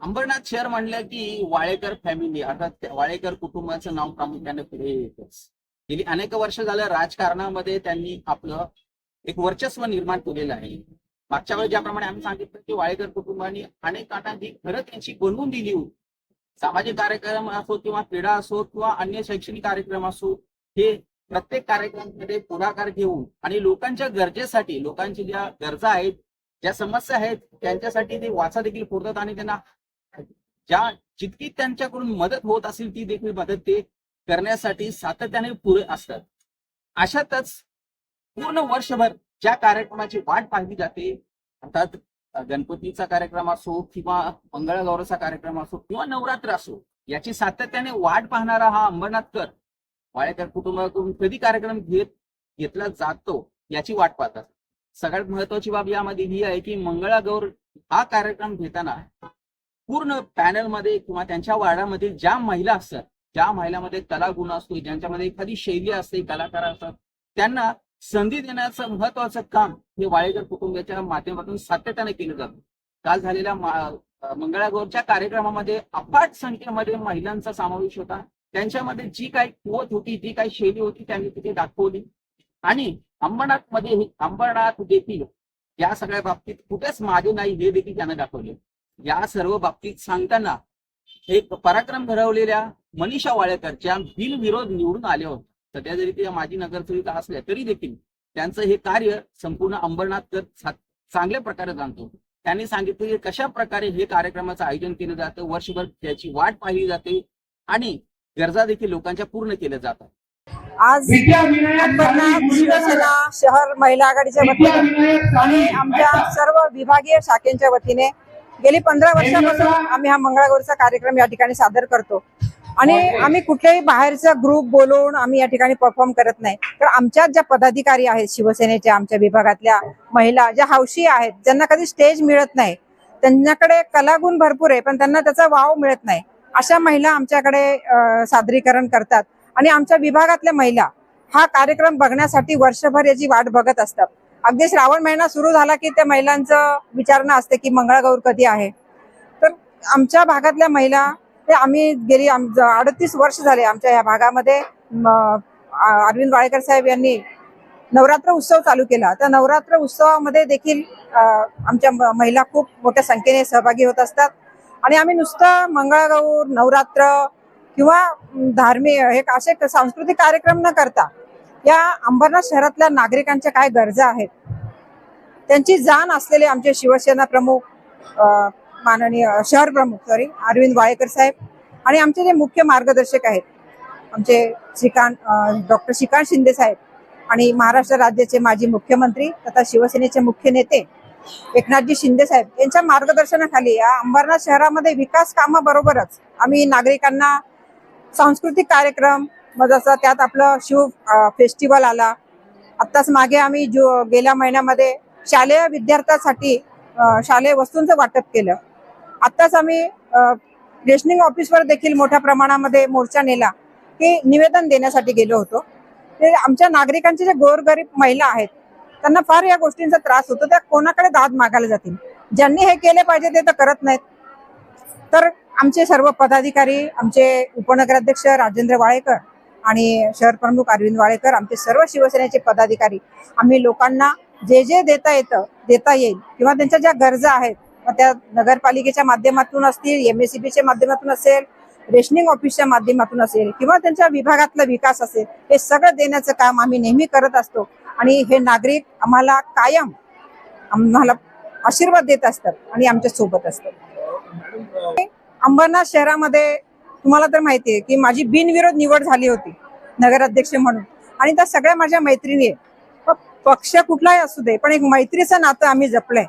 अंबरनाथ शहर म्हणलं की वाळेकर फॅमिली अर्थात वाळेकर कुटुंबाचं नाव प्रामुख्याने पुढे येतच. गेली अनेक वर्ष झालं राजकारणामध्ये त्यांनी आपलं एक वर्चस्व निर्माण केलेलं आहे. मागच्या वेळी ज्याप्रमाणे आम्ही सांगितलं की वाळेकर कुटुंबाने अनेक काटांची घरं त्यांची बनवून दिली होती. सामाजिक कार्यक्रम असो किंवा क्रीडा असो किंवा अन्य शैक्षणिक कार्यक्रम असो हे प्रत्येक कार्यक्रमामध्ये पुढाकार घेऊन आणि लोकांच्या गरजेसाठी लोकांची ज्या गरजा आहेत ज्या समस्या आहेत त्यांच्यासाठी ते वाचा देखील पुरतात आणि त्यांना ज्या जितकी त्यांच्याकडून मदत होत असेल ती देखील मदत ते करण्यासाठी सातत्याने पुरे असतात. अशातच पूर्ण वर्षभर ज्या कार्यक्रमाची वाट पाहिली जाते अर्थात गणपतीचा कार्यक्रम असो किंवा मंगळागौराचा कार्यक्रम असो किंवा नवरात्र असो याची सातत्याने वाट पाहणारा हा अंबरनाथकर वाळेकर कुटुंबाकडून कधी कार्यक्रम घेत घेतला जातो याची वाट पाहतात. सगळ्यात महत्वाची बाब यामध्ये ही आहे की मंगळागौर हा कार्यक्रम घेताना पूर्ण पॅनलमध्ये किंवा त्यांच्या वार्डामध्ये ज्या महिला असतात ज्या महिलामध्ये कला गुण असतो ज्यांच्यामध्ये एखादी शैली असते कलाकार असतात त्यांना संधी देण्याचं महत्वाचं काम हे वाळेकर कुटुंबाच्या माध्यमातून सातत्याने केलं जातं. काल झालेल्या मंगळागौरच्या कार्यक्रमामध्ये अफाट संख्येमध्ये महिलांचा समावेश होता. त्यांच्यामध्ये जी काही कुवत होती जी काही शैली होती त्यांनी तिथे दाखवली. आणि अंबरनाथमध्ये अंबरनाथ देखील या सगळ्या बाबतीत कुठेच मागे नाही हे देखील त्यांना दाखवले. या सर्व बाबतीत सांगताना एक पराक्रम घडवलेल्या मनीषा वाळेकरच्या बिनविरोध निवडून आल्या होत्या. सध्या जरी त्या माजी नगरसेविका असल्या तरी देखील त्यांचं हे कार्य संपूर्ण अंबरनाथ चांगल्या प्रकारे जाणतो. त्यांनी सांगितलं की कशा प्रकारे हे कार्यक्रमाचं आयोजन केलं जातं वर्षभर त्याची वाट पाहिली जाते आणि गरजा देखील लोकांच्या पूर्ण केल्या जातात. आज अंबरनाथ शिवसेना शहर महिला आघाडीच्या वतीने आणि आमच्या सर्व विभागीय शाखेच्या वतीने गेली पंधरा वर्षापासून आम्ही हा मंगळागौरचा कार्यक्रम या ठिकाणी सादर करतो. आणि आम्ही कुठल्याही बाहेरचा ग्रुप बोलवून आम्ही या ठिकाणी परफॉर्म करत नाही. तर आमच्यात ज्या पदाधिकारी आहेत शिवसेनेच्या आमच्या विभागातल्या महिला ज्या हौशी आहेत ज्यांना कधी स्टेज मिळत नाही त्यांच्याकडे कलागुण भरपूर आहे पण त्यांना त्याचा वाव मिळत नाही. अशा महिला आमच्याकडे सादरीकरण करतात. आणि आमच्या विभागातल्या महिला हा कार्यक्रम बघण्यासाठी वर्षभर याची वाट बघत असतात. अगदी श्रावण महिना सुरू झाला की त्या महिलांचं विचारणं असते की मंगळागौर कधी आहे? तर आमच्या भागातल्या महिला ते आम्ही गेली अडतीस वर्ष झाले आमच्या या भागामध्ये. अरविंद वाळेकर साहेब यांनी नवरात्र उत्सव चालू केला. त्या नवरात्र उत्सवामध्ये देखील आमच्या महिला खूप मोठ्या संख्येने सहभागी होत असतात. आणि आम्ही नुसतं मंगळागौर नवरात्र किंवा धार्मिक हे असे सांस्कृतिक कार्यक्रम न करता या अंबरनाथ शहरातल्या नागरिकांच्या काय गरजा आहेत? त्यांची जाण असलेले आमचे शिवसेना प्रमुख माननीय शहर प्रमुख सॉरी अरविंद वाळेकर साहेब आणि आमचे जे मुख्य मार्गदर्शक आहेत आमचे श्रीकांत डॉक्टर श्रीकांत शिंदे साहेब आणि महाराष्ट्र राज्याचे माजी मुख्यमंत्री तथा शिवसेनेचे मुख्य नेते एकनाथजी शिंदे साहेब यांच्या मार्गदर्शनाखाली या अंबरनाथ शहरामध्ये विकास कामाबरोबरच आम्ही नागरिकांना सांस्कृतिक कार्यक्रम मग जसं त्यात आपलं शिव फेस्टिवल आला. आत्ताच मागे आम्ही जो गेल्या महिन्यामध्ये शालेय विद्यार्थ्यांसाठी शालेय वस्तूंचं वाटप केलं. आत्ताच आम्ही रेशनिंग ऑफिसवर देखील मोठ्या प्रमाणामध्ये मोर्चा नेला की निवेदन देण्यासाठी गेलो होतो. ते आमच्या नागरिकांचे जे गोरगरीब महिला आहेत त्यांना फार या गोष्टींचा त्रास होतो. त्या कोणाकडे दाद मागायला जातील? ज्यांनी हे केले पाहिजे ते तर करत नाहीत. तर आमचे सर्व पदाधिकारी आमचे उपनगराध्यक्ष राजेंद्र वाळेकर आणि शहर प्रमुख अरविंद वाळेकर आमचे सर्व शिवसेनेचे पदाधिकारी आम्ही लोकांना जे जे देता येतं देता येईल किंवा त्यांच्या ज्या गरजा आहेत मग त्या नगरपालिकेच्या माध्यमातून असतील एम एस च्या माध्यमातून असेल रेशनिंग ऑफिसच्या माध्यमातून असेल किंवा त्यांच्या विभागातला विकास असेल हे सगळं देण्याचं काम आम्ही नेहमी करत असतो. आणि हे नागरिक आम्हाला कायम आम्हाला आशीर्वाद देत असतात आणि आमच्यासोबत असतात. अंबरनाथ शहरामध्ये तुम्हाला तर माहिती आहे की माझी बिनविरोध निवड झाली होती नगराध्यक्ष म्हणून. आणि त्या सगळ्या माझ्या मैत्रिणी आहे पक्ष कुठलाही असू दे पण एक मैत्रीचं नातं आम्ही जपलंय.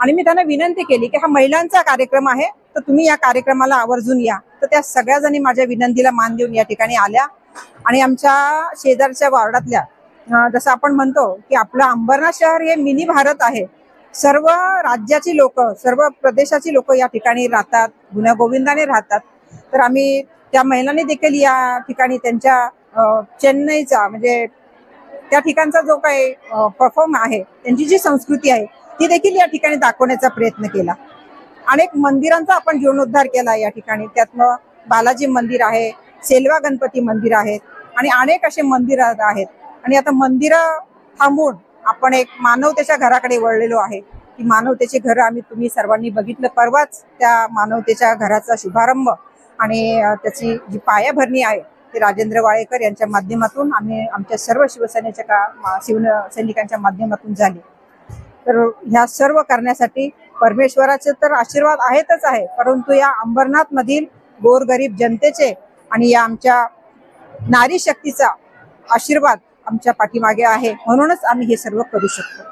आणि मी त्यांना विनंती केली की हा महिलांचा कार्यक्रम आहे तर तुम्ही या कार्यक्रमाला आवर्जून या. तर त्या सगळ्या जणी माझ्या विनंतीला मान देऊन या ठिकाणी आल्या. आणि आमच्या शेजारच्या वार्डातल्या जसं आपण म्हणतो की आपलं अंबरनाथ शहर हे मिनी भारत आहे. सर्व राज्याची लोक सर्व प्रदेशाची लोक या ठिकाणी राहतात गुण्यागोविंदाने राहतात. तर आम्ही त्या महिलांनी देखील या ठिकाणी त्यांच्या चेन्नईचा म्हणजे त्या ठिकाणचा जो काही परफॉर्म आहे त्यांची जी संस्कृती आहे ती देखील या ठिकाणी दाखवण्याचा प्रयत्न केला. अनेक मंदिरांचा आपण जीर्णोद्धार केला या ठिकाणी. त्यातनं बालाजी मंदिर आहे सेलवा गणपती मंदिर आहेत आणि अनेक असे मंदिर आहेत. आणि आता मंदिरं थांबून आपण एक मानवतेच्या घराकडे वळलेलो आहे. की मानवतेची घरं आम्ही तुम्ही सर्वांनी बघितलं. परवाच त्या मानवतेच्या घराचा शुभारंभ आणि त्याची जी पायाभरणी आहे ते राजेंद्र वाळेकर यांच्या माध्यमातून आम्ही आमच्या सर्व शिवसेनेच्या का शिवन शिवसैनिकांच्या माध्यमातून झाली. तर ह्या सर्व करण्यासाठी परमेश्वराचे तर आशीर्वाद आहेतच आहे परंतु या अंबरनाथमधील गोरगरीब जनतेचे आणि या आमच्या नारी शक्तीचा आशीर्वाद आमच्या पाठीमागे आहे म्हणूनच आम्ही हे सर्व करू शकतो.